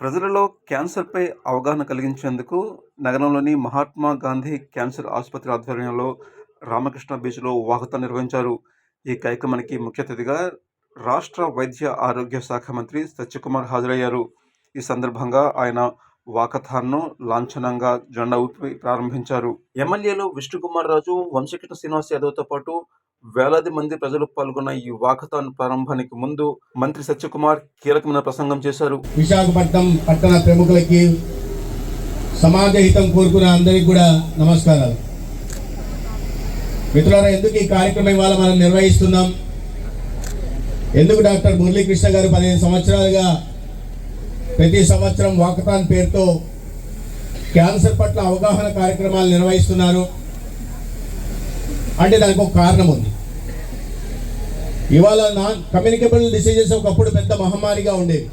ప్రజలలో క్యాన్సర్పై అవగాహన కలిగించేందుకు నగరంలోని మహాత్మా గాంధీ క్యాన్సర్ ఆసుపత్రి ఆధ్వర్యంలో రామకృష్ణ బీచ్లో వాకథాన్ నిర్వహించారు. ఈ కార్యక్రమానికి ముఖ్య అతిథిగా రాష్ట్ర వైద్య ఆరోగ్య శాఖ మంత్రి సత్యకుమార్ హాజరయ్యారు. ఈ సందర్భంగా ఆయన వాకథాన్ను లాంఛనంగా జెండా ఊపి ప్రారంభించారు. ఎమ్మెల్యేలు విష్ణుకుమార్ రాజు వంశకృష్ణ శ్రీనివాస్ యాదవ్తో పాటు వేలాది మంది ప్రజలు పాల్గొన్న ఈ వాకథాన్ ప్రారంభానికి ముందు మంత్రి సత్యకుమార్ కీలకమైన ప్రసంగం చేశారు. విశాఖపట్నం పట్టణ ప్రముఖులకి సమాజ హితం కోరుకున్న అందరికీ కూడా నమస్కారాలు. మిత్రులారా ఎందుకు ఈ కార్యక్రమం ఇవాళ మనం నిర్వహిస్తున్నాం? ఎందుకు డాక్టర్ మురళీకృష్ణ గారు పదిహేను సంవత్సరాలుగా ప్రతి సంవత్సరం వాకథాన్ పేరుతో క్యాన్సర్ పట్ల అవగాహన కార్యక్రమాలు నిర్వహిస్తున్నారు? అంటే దానికి ఒక కారణం ఉంది. ఇవాళ నాన్ కమ్యూనికబుల్ డిసీజెస్ ఒకప్పుడు పెద్ద మహమ్మారిగా ఉండేవి.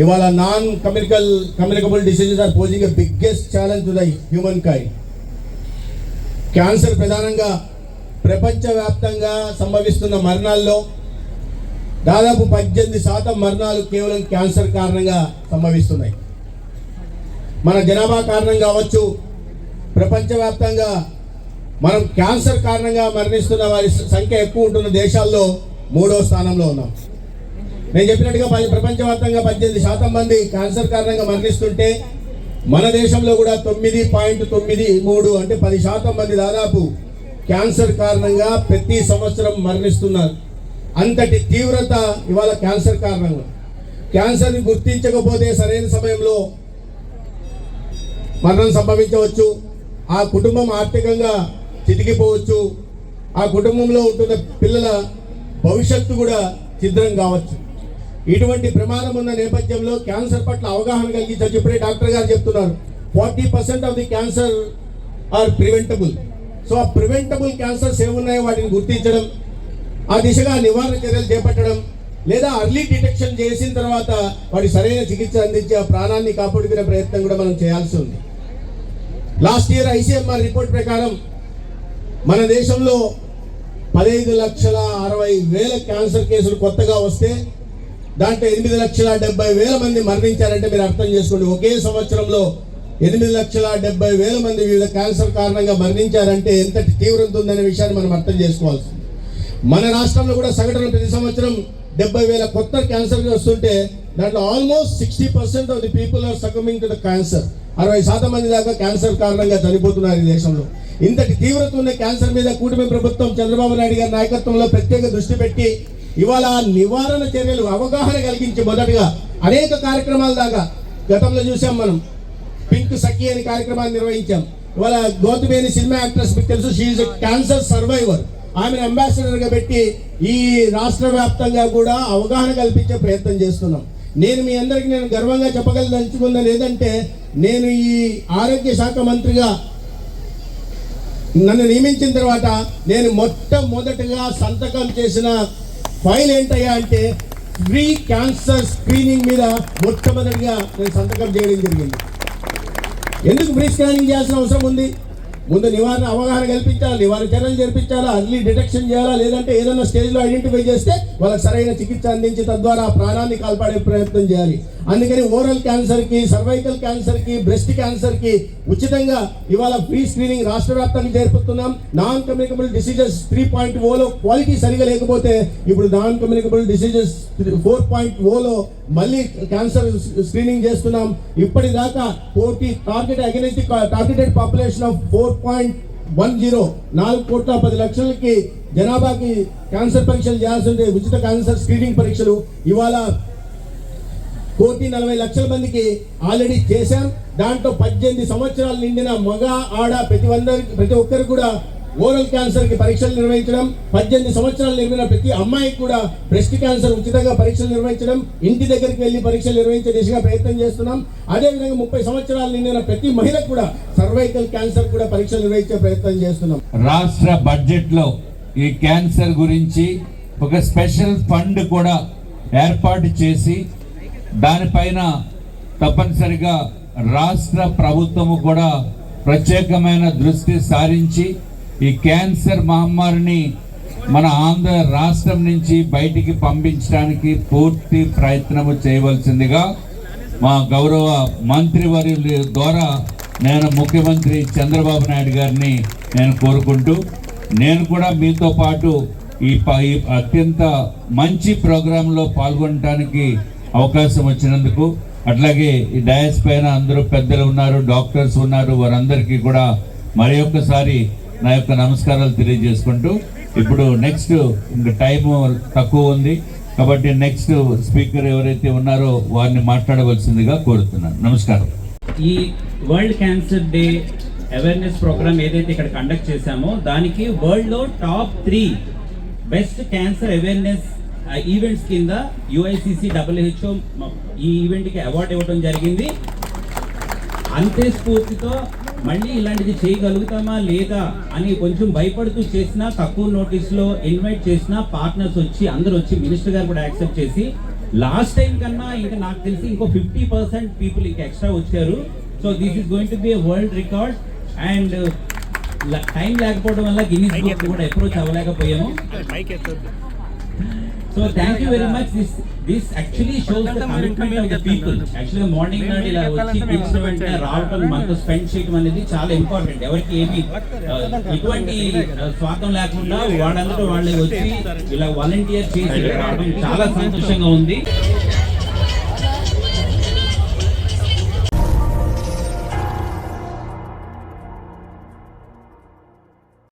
ఇవాళ non communicable communicable diseases are posing a biggest challenge to the human kind cancer ప్రధానంగా ప్రపంచవ్యాప్తంగా సంభవిస్తున్న మరణాల్లో దాదాపు పద్దెనిమిది శాతం మరణాలు కేవలం క్యాన్సర్ కారణంగా సంభవిస్తున్నాయి. మన జనాభా కారణం కావచ్చు ప్రపంచవ్యాప్తంగా మనం క్యాన్సర్ కారణంగా మరణిస్తున్న వారి సంఖ్య ఎక్కువ ఉంటున్న దేశాల్లో మూడో స్థానంలో ఉన్నాం. నేను చెప్పినట్టుగా పది- ప్రపంచవ్యాప్తంగా పద్దెనిమిది శాతం మంది క్యాన్సర్ కారణంగా మరణిస్తుంటే మన దేశంలో కూడా తొమ్మిది పాయింట్ తొమ్మిది మూడు అంటే పది శాతం మంది దాదాపు క్యాన్సర్ కారణంగా ప్రతి సంవత్సరం మరణిస్తున్నారు. అంతటి తీవ్రత ఇవాళ క్యాన్సర్ కారణంగా క్యాన్సర్ని గుర్తించకపోతే సరైన సమయంలో మరణం సంభవించవచ్చు. ఆ కుటుంబం ఆర్థికంగా చితికిపోవచ్చు. ఆ కుటుంబంలో ఉంటున్న పిల్లల భవిష్యత్తు కూడా ఛిద్రం కావచ్చు. ఇటువంటి ప్రమాదం ఉన్న నేపథ్యంలో క్యాన్సర్ పట్ల అవగాహన కలిగించవచ్చు ఇప్పుడే డాక్టర్ గారు చెప్తున్నారు. Forty percent of the cancer are preventable. So ఆ ప్రివెంటబుల్ క్యాన్సర్స్ ఏమున్నాయో వాటిని గుర్తించడం ఆ దిశగా నివారణ చర్యలు చేపట్టడం లేదా అర్లీ డిటెక్షన్ చేసిన తర్వాత వాటి సరైన చికిత్స అందించే ఆ ప్రాణాన్ని కాపాడుకునే ప్రయత్నం కూడా మనం చేయాల్సి ఉంది. లాస్ట్ ఇయర్ ఐసీఎంఆర్ రిపోర్ట్ ప్రకారం మన దేశంలో పదహైదు లక్షల అరవై వేల క్యాన్సర్ కేసులు కొత్తగా వస్తే దాంట్లో ఎనిమిది లక్షల డెబ్బై వేల మంది మరణించారంటే మీరు అర్థం చేసుకోండి. ఒకే సంవత్సరంలో ఎనిమిది లక్షల డెబ్బై వేల మంది వివిధ క్యాన్సర్ కారణంగా మరణించారంటే ఎంతటి తీవ్రత ఉందనే విషయాన్ని మనం అర్థం చేసుకోవాల్సి మన రాష్ట్రంలో కూడా సగటున ప్రతి సంవత్సరం డెబ్బై వేల కొత్త క్యాన్సర్ వస్తుంటే దాంట్లో almost sixty percent of the people are succumbing to the cancer. అరవై శాతం మంది దాకా క్యాన్సర్ కారణంగా చనిపోతున్నారు ఈ దేశంలో. ఇంతటి తీవ్రత ఉన్న క్యాన్సర్ మీద కూటమి ప్రభుత్వం చంద్రబాబు నాయుడు గారి నాయకత్వంలో ప్రత్యేక దృష్టి పెట్టి ఇవాళ ఆ నివారణ చర్యలు అవగాహన కలిగించి మొదటగా అనేక కార్యక్రమాల దాకా గతంలో చూసాం మనం. పింక్ సఖి అనే కార్యక్రమాన్ని నిర్వహించాం. ఇవాళ గౌతమేని సినిమా యాక్ట్రెస్ మీకు తెలుసు షీఈ్ క్యాన్సర్ సర్వైవర్ ఆమెను అంబాసిడర్గా పెట్టి ఈ రాష్ట్ర వ్యాప్తంగా కూడా అవగాహన కల్పించే ప్రయత్నం చేస్తున్నాం. నేను మీ అందరికి నేను గర్వంగా చెప్పగలదలుచుకున్నది ఏదంటే నేను ఈ ఆరోగ్య శాఖ మంత్రిగా నన్ను నియమించిన తర్వాత నేను మొట్టమొదటిగా సంతకం చేసిన ఫైల్ ఏంటయ్యా అంటే ఫ్రీ క్యాన్సర్ స్క్రీనింగ్ మీద మొట్టమొదటిగా నేను సంతకం చేయడం జరిగింది. ఎందుకు ఫ్రీ స్కానింగ్ చేయాల్సిన అవసరం ఉంది? ముందు నివారణ అవగాహన కల్పించాలి నివారణ చర్యలు జరిపించాలా అర్లీ డిటెక్షన్ చేయాలా లేదంటే ఏదైనా స్టేజ్లో ఐడెంటిఫై చేస్తే వాళ్ళకి సరైన చికిత్స అందించి తద్వారా ప్రాణాన్ని కాల్పాడే ప్రయత్నం చేయాలి. అందుకని ఓరల్ క్యాన్సర్కి సర్వైకల్ క్యాన్సర్కి బ్రెస్ట్ క్యాన్సర్కి ఉచితంగా ఇవాళ ఫ్రీ స్క్రీనింగ్ రాష్ట్ర వ్యాప్తంగా జరుపుతున్నాం non communicable diseases three point Ola quality సరిగా లేకపోతే ఇప్పుడు non communicable diseases four point Ola మళ్ళీ క్యాన్సర్ స్క్రీనింగ్ చేస్తున్నాం. ఇప్పటిదాకా forty target against targeted population of four point one zero నాలుగు కోట్ల పది లక్షలకి జనాభాకి క్యాన్సర్ పరీక్షలు చేయాల్సి ఉంటే ఉచిత క్యాన్సర్ స్క్రీనింగ్ పరీక్షలు. ఇవాళ కోటి నలభై లక్షల మందికి ఆల్రెడీ చేశాం. దాంట్లో పద్దెనిమిది సంవత్సరాలు నిండిన మగ ఆడ ప్రతి వందరికి ప్రతి ఒక్కరు కూడా ఓరల్ క్యాన్సర్కి పరీక్షలు నిర్వహించడం పద్దెనిమిది సంవత్సరాలు నిర్మిన ప్రతి అమ్మాయికి కూడా బ్రెస్ట్ క్యాన్సర్ ఉచితంగా పరీక్షలు నిర్వహించడం ఇంటి దగ్గరికి వెళ్ళి పరీక్షలు నిర్వహించే దిశగా ప్రయత్నం చేస్తున్నాం. అదేవిధంగా ముప్పై సంవత్సరాలు నిండిన ప్రతి మహిళకు కూడా సర్వైకల్ క్యాన్సర్ కూడా పరీక్షలు నిర్వహించే ప్రయత్నం చేస్తున్నాం. రాష్ట్ర బడ్జెట్లో ఈ క్యాన్సర్ గురించి ఒక స్పెషల్ ఫండ్ కూడా ఏర్పాటు చేసి దానిపైన తప్పనిసరిగా రాష్ట్ర ప్రభుత్వము కూడా ప్రత్యేకమైన దృష్టి సారించి ఈ క్యాన్సర్ మహమ్మారిని మన ఆంధ్ర రాష్ట్రం నుంచి బయటికి పంపించడానికి పూర్తి ప్రయత్నము చేయవలసిందిగా మా గౌరవ మంత్రివర్యుల ద్వారా నేను ముఖ్యమంత్రి చంద్రబాబు నాయుడు గారిని నేను కోరుకుంటూ నేను కూడా మీతో పాటు ఈ ప- ఈ అత్యంత మంచి ప్రోగ్రాంలో పాల్గొనడానికి అవకాశం వచ్చినందుకు అట్లాగే ఈ డయాస్ పైన అందరూ పెద్దలు ఉన్నారు డాక్టర్స్ ఉన్నారు వారందరికీ కూడా మరి ఒక్కసారి నా యొక్క నమస్కారాలు తెలియజేసుకుంటూ ఇప్పుడు నెక్స్ట్ ఇంకా టైం తక్కువ ఉంది. కాబట్టి నెక్స్ట్ స్పీకర్ ఎవరైతే ఉన్నారో వారిని మాట్లాడవలసిందిగా కోరుతున్నాను. నమస్కారం. ఈ world cancer day awareness program ఏదైతే ఇక్కడ కండక్ట్ చేశామో దానికి వరల్డ్లో top three best cancer awareness events కింద యుఐసిసి డబ్ల్యూహెచ్ఓ ఈ ఈవెంట్కి అవార్డు ఇవ్వడం జరిగింది. అంతే స్ఫూర్తితో మళ్ళీ ఇలాంటిది చేయగలుగుతామా లేదా అని కొంచెం భయపడుతూ చేసినా తక్కువ నోటీస్లో ఇన్వైట్ చేసిన పార్ట్నర్స్ వచ్చి అందరూ వచ్చి మినిస్టర్ గారు కూడా యాక్సెప్ట్ చేసి లాస్ట్ టైం కన్నా ఇంకా నాకు తెలిసి ఇంకో ఫిఫ్టీ పర్సెంట్ పీపుల్ ఇంకా ఎక్స్ట్రా వచ్చారు. So this is going to be world record and time లేకపోవడం వల్ల గిన్నీస్ బుక్ కూడా approach అవ్వలేకపోయాము. So thank you very much this this actually shows the commitment of the people actually morning నాడు ఇలా వచ్చి వెంటనే రావటం మనతో స్పెండ్ చేయడం అనేది చాలా ఇంపార్టెంట్ ఎవరికి ఏమి ఆ, ఎటువంటి ఆ, స్వార్థం లేకుండా వాళ్ళందరూ వాళ్ళే వచ్చి ఇలా వాలంటీర్ చేసి రావడం చాలా సంతోషంగా ఉంది.